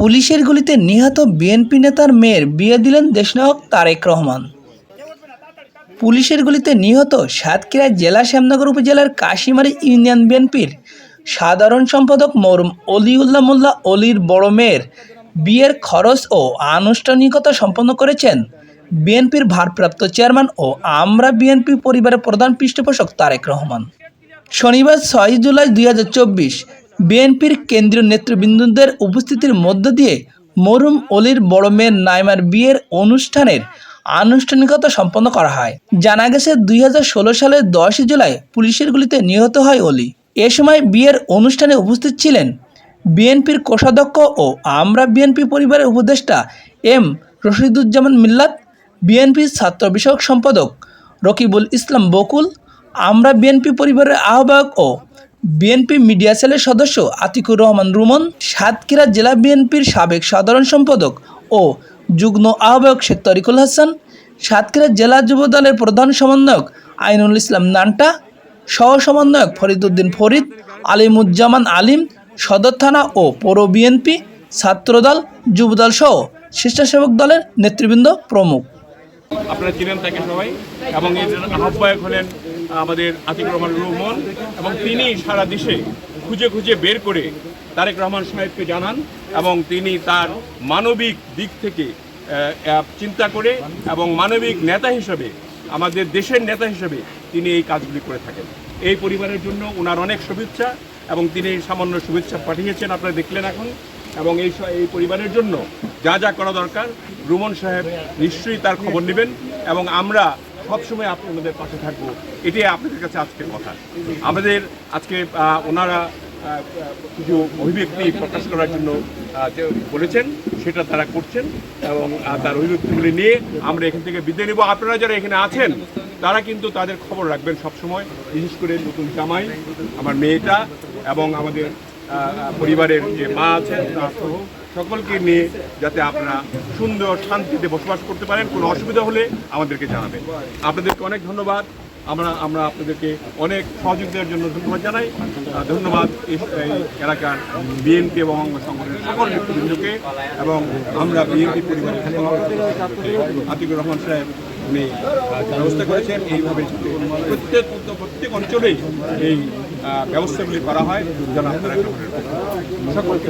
পুলিশের গুলিতে নিহত বিএনপি নেতার মেয়ের বিয়ে দিলেন দেশনায়ক তারেক রহমান। পুলিশের গুলিতে নিহত সাতক্ষীরা জেলা শ্যামনগর উপজেলার কাশিমারি ইউনিয়ন বিএনপির সাধারণ সম্পাদক মরুম অলিউল্লাহ মোল্লা অলির বড় মেয়ের বিয়ের খরচ ও আনুষ্ঠানিকতা সম্পন্ন করেছেন বিএনপির ভারপ্রাপ্ত চেয়ারম্যান ও আমরা বিএনপি পরিবারের প্রধান পৃষ্ঠপোষক তারেক রহমান। শনিবার ছয় জুলাই দুই হাজার চব্বিশ বিএনপির কেন্দ্রীয় নেতৃবৃন্দদের উপস্থিতির মধ্য দিয়ে মরুম অলির বড় মেয়ের নাইমার বিয়ের অনুষ্ঠানের আনুষ্ঠানিকতা সম্পন্ন করা হয়। জানা গেছে, দুই হাজার ষোলো সালের দশই জুলাই পুলিশের গুলিতে নিহত হয় অলি। এ সময় বিয়ের অনুষ্ঠানে উপস্থিত ছিলেন বিএনপির কোষাধ্যক্ষ ও আমরা বিএনপি পরিবারের উপদেষ্টা এম রশিদুজ্জামান মিল্লাত, বিএনপির ছাত্র বিষয়ক সম্পাদক রকিবুল ইসলাম বকুল, আমরা বিএনপি পরিবারের আহ্বায়ক ও বিএনপি মিডিয়া সেলের সদস্য আতিকুর রহমান রুমন, সাতক্ষীরা জেলা বিএনপির সাবেক সাধারণ সম্পাদক ও যুগ্ম আহ্বায়ক শেখ তরিকুল হাসান, সাতক্ষীরা জেলা যুব দলের প্রধান সমন্বয়ক আইনুল ইসলাম নান্টা, সহ সমন্বয়ক ফরিদউদ্দিন ফরিদ, আলিমুজ্জামান আলিম, সদর থানা ও পৌর বিএনপি, ছাত্রদল, যুবদল সহ স্বেচ্ছাসেবক দলের নেতৃবৃন্দ প্রমুখ। আপনারা চিনেন তাকে সবাই এবং আহ্বায়ক হলেন আমাদের আতিক রহমান রহমান এবং তিনি সারা দেশে খুঁজে খুঁজে বের করে তারেক রহমান সাহেবকে জানান এবং তিনি তার মানবিক দিক থেকে চিন্তা করে এবং মানবিক নেতা হিসেবে, আমাদের দেশের নেতা হিসেবে তিনি এই কাজগুলি করে থাকেন। এই পরিবারের জন্য ওনার অনেক শুভেচ্ছা এবং তিনি সামান্য শুভেচ্ছা পাঠিয়েছেন, আপনারা দেখলেন এখন। এবং এই এই পরিবারের জন্য যা যা করা দরকার, রুমন সাহেব নিশ্চয়ই তার খবর নেবেন এবং আমরা সবসময় আপনাদের পাশে থাকব। এটাই আপনাদের কাছে আজকের কথা। আমাদের আজকে ওনারা কিছু অভিব্যক্তি প্রকাশ করার জন্য বলেছেন, সেটা তারা করছেন এবং তার অভিব্যক্তিগুলি নিয়ে আমরা এখান থেকে বিদায় নেব। আপনারা যারা এখানে আছেন, তারা কিন্তু তাদের খবর রাখবেন সবসময়। বিশেষ করে নতুন জামাই, আমার মেয়েটা এবং আমাদের পরিবারের যে মা আছেন সহ সকলকে নিয়ে যাতে আপনারা সুন্দর শান্তিতে বসবাস করতে পারেন, কোনো অসুবিধা হলে আমাদেরকে জানাবেন। আপনাদেরকে অনেক ধন্যবাদ। আমরা আমরা আপনাদেরকে অনেক সহযোগিতার জন্য ধন্যবাদ জানাই। ধন্যবাদ এই এই এলাকার বিএনপি এবং অঙ্গ সংগঠনের সকল নেতৃবৃন্দকে এবং আমরা বিএনপি পরিবারের আতিকুর রহমান সাহেব আহ, ব্যবস্থা করেছেন এইভাবে প্রত্যেক প্রত্যেক অঞ্চলেই এই ব্যবস্থাগুলি করা হয় যেন আপনারা সকলকে।